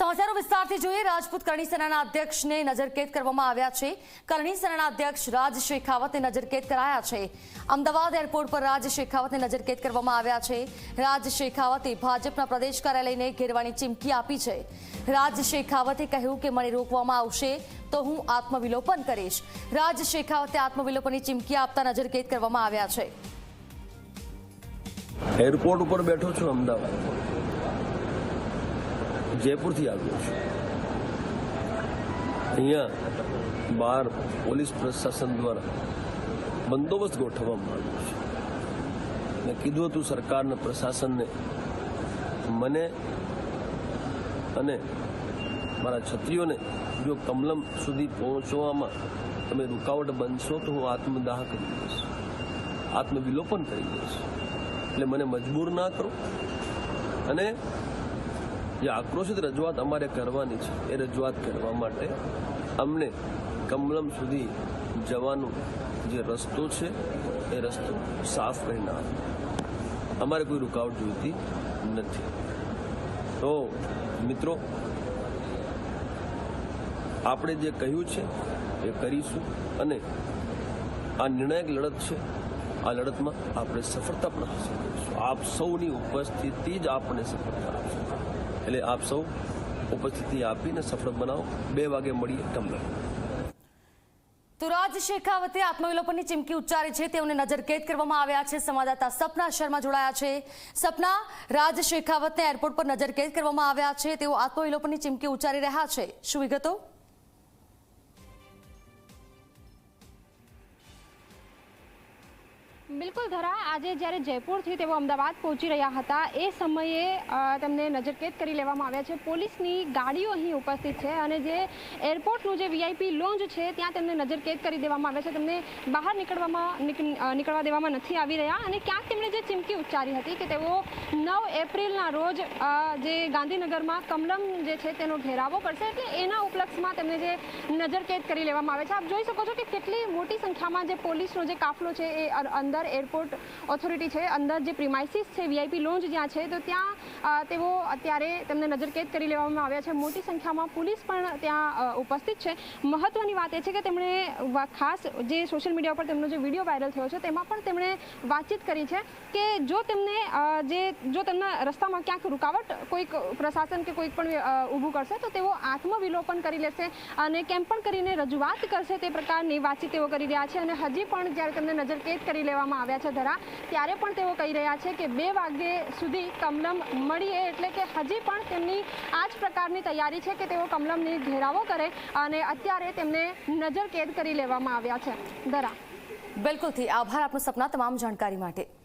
સમાચારો વિસ્તારથી જોઈએ, રાજપૂત કરણી સેનાના અધ્યક્ષને નજરકેદ કરવામાં આવ્યા છે. કરણી સેનાના અધ્યક્ષ રાજ શેખાવતને નજરકેદ કરાયા છે. અમદાવાદ એરપોર્ટ પર રાજ શેખાવતને નજરકેદ કરવામાં આવ્યા છે. રાજ શેખાવતે ભાજપના પ્રદેશ કાર્યાલયને ઘેરવાની ચીમકી આપી છે. રાજ શેખાવતે કહ્યું કે, મને રોકવામાં આવશે તો હું આત્મવિલોપન કરીશ. રાજ શેખાવતે આત્મવિલોપનની ચીમકી આપતા નજરકેદ કરવામાં આવ્યા છે. એરપોર્ટ ઉપર બેઠો છું, અમદાવાદ. જયપુરથી આવ્યો છું. અહીંયા બહાર પોલીસ પ્રશાસન દ્વારા બંદોબસ્ત ગોઠવવામાં આવ્યો છે. મેં કીધું હતું સરકારને, પ્રશાસનને, મને અને મારા છત્રીઓને, જો કમલમ સુધી પહોંચવામાં તમે રૂકાવટ બનશો તો હું આત્મદાહ કરી દઈશ. આત્મવિલોપન કરી દઈશ. એટલે મને મજબૂર ના કરો. અને જે આક્રોશિત રજૂઆત અમારે કરવાની છે. એ રજૂઆત કરવા માટે અમને કમલમ સુધી જવાનો જે રસ્તો છે, એ રસ્તો સાફ કરીને આપો અમારે કોઈ રૂકાવટ જોઈતી નથી. તો મિત્રો, આપણે જે કહ્યું છે, એ કરીશું અને આ નિર્ણાયક લડત છે. આ લડતમાં આપણે સફળતા પણ હાંસલ કરીશું. આપ સૌની ઉપસ્થિતિ જ આપણને સફળતા આપશે. એટલે આપ સૌ ઉપસ્થિતિ આપીને સફળ બનાવો. બે વાગે મળીએ તમને તો રાજ શેખાવતે આત્મવિલોપનની ચીમકી ઉચ્ચારી છે. તેઓને નજરકેદ કરવામાં આવ્યા છે. સંવાદદાતા સપના શર્મા જોડાયા છે. સપના રાજ શેખાવતને એરપોર્ટ પર નજરકેદ કરવામાં આવ્યા છે. તેઓ આત્મવિલોપનની ચીમકી ઉચ્ચારી રહ્યા છે. શું વિગતો? બિલકુલ ધરા, આજે જ્યારે જયપુરથી તેઓ અમદાવાદ પહોંચી રહ્યા હતા, એ સમયે તેમને નજરકેદ કરી લેવામાં આવ્યા છે. પોલીસની ગાડીઓ અહીં ઉપસ્થિત છે અને જે એરપોર્ટનું જે વીઆઈપી લોન્જ છે, ત્યાં તેમને નજરકેદ કરી દેવામાં આવ્યા છે. તેમને બહાર નીકળવામાં નીકળવા દેવામાં નથી આવી રહ્યા અને ક્યાંક તેમણે જે ચીમકી ઉચ્ચારી હતી કે તેઓ નવ એપ્રિલના રોજ જે ગાંધીનગરમાં કમલમ જે છે તેનો ઘેરાવો કરશે એટલે એના ઉપલક્ષમાં તેમને જે નજરકેદ કરી લેવામાં આવે છે. આપ જોઈ શકો છો કે કેટલી મોટી સંખ્યામાં જે પોલીસનો જે કાફલો છે એ અંદર એરપોર્ટ ઓથોરિટી છે. અંદર જે પ્રિમાઇસીસ છે, વીઆઈપી લોન્જ જ્યાં છે, તો ત્યાં તેઓ અત્યારે તેમને નજરકેદ કરી લેવામાં આવ્યા છે. મોટી સંખ્યામાં પોલીસ પણ ત્યાં ઉપસ્થિત છે. મહત્વની વાત એ છે કે તેમણે ખાસ જે સોશિયલ મીડિયા પર તેમનો જે વીડિયો વાયરલ થયો છે, તેમાં પણ તેમણે વાતચીત કરી છે કે જો તેમને જે, જો તેમના રસ્તામાં ક્યાંક રૂકાવટ કોઈક પ્રશાસન કે કોઈક પણ ઊભું કરશે, તો તેઓ આત્મવિલોપન કરી લેશે અને કેમ પણ કરીને રજૂઆત કરશે તે પ્રકારની વાતચીત તેઓ કરી રહ્યા છે. અને હજી પણ જ્યારે તેમને નજરકેદ કરી લેવામાં આવ્યા છે ધરા. ત્યારે પણ તેઓ કહી રહ્યા છે કે બે વાગ્યે સુધી કમલમ મળીએ એટલે કે હજી પણ તેમની આ જ પ્રકારની તૈયારી છે કે તેઓ કમલમની ઘેરાવો કરે અને અત્યારે તેમને નજરકેદ કરી લેવામાં આવ્યા છે. ધરા. બિલકુલથી આભાર આપનું સપના તમામ જાણકારી માટે.